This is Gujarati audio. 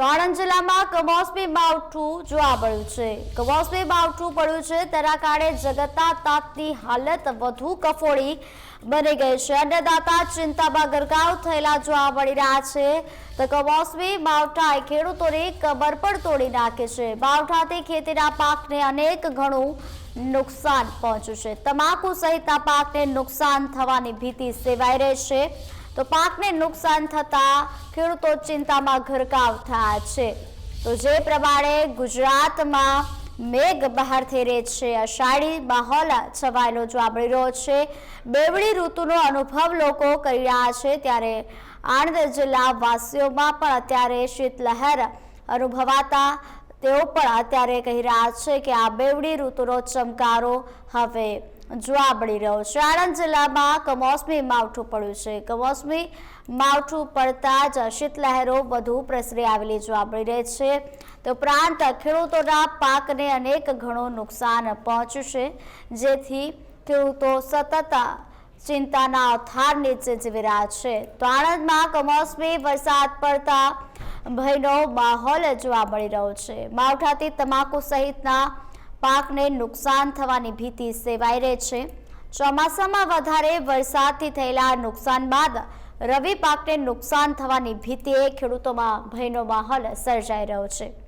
તો આણંદ જિલ્લામાં કમોસમી માવઠું જોવા મળ્યું છે. કમોસમી માવઠું પડ્યું છે, તેના કારણે જગતના તાતની હાલત વધુ કફોડી બની ગઈ છે. અન્નદાતા ચિંતામાં ગરકાવ થયેલા જોવા મળી રહ્યા છે. તો કમોસમી માવઠાએ ખેડૂતોની કબર પણ તોડી નાખે છે. માવઠાથી ખેતીના પાકને અનેક ઘણું નુકસાન પહોંચ્યું છે. તમાકુ સહિતના પાકને નુકસાન થવાની ભીતિ સેવાઈ રહી છે. તો પાકને નુકસાન થતા ખેડૂતો ચિંતામાં ઘરકાવ થયા છે. તો જે પ્રમાણે ગુજરાતમાં મેઘ બહાર થઈ રહી છે, અષાઢી માહોલ છવાયેલો જોવા મળી રહ્યો છે. બેવડી ઋતુનો અનુભવ લોકો કરી રહ્યા છે. ત્યારે આણંદ જિલ્લા વાસીઓમાં પણ અત્યારે શીતલહેર અનુભવાતા તેઓ પણ અત્યારે કહી રહ્યા છે કે આ બેવડી ઋતુનો ચમકારો હવે જોવા મળી રહ્યો છે. આણંદ જિલ્લામાં કમોસમી માવઠું પડ્યું છે. કમોસમી માવઠું પડતા જ શીતલહેરો વધુ પ્રસરી આવેલી જોવા મળી રહી છે. તો ઉપરાંત ખેડૂતોના પાકને અનેક ઘણું નુકસાન પહોંચ્યું છે. જેથી ખેડૂતો સતત ચિંતાના અથાર નીચે જીવી રહ્યા છે. તો આણંદમાં કમોસમી વરસાદ પડતા ભયનો માહોલ જોવા મળી રહ્યો છે. માવઠાથી તમાકુ સહિતના પાકને નુકસાન થવાની ભીતિ સેવાઈ રહે છે. ચોમાસામાં વધારે વરસાદથી થયેલા નુકસાન બાદ રવિ પાકને નુકસાન થવાની ભીતિએ ખેડૂતોમાં ભયનો માહોલ સર્જાઈ રહ્યો છે.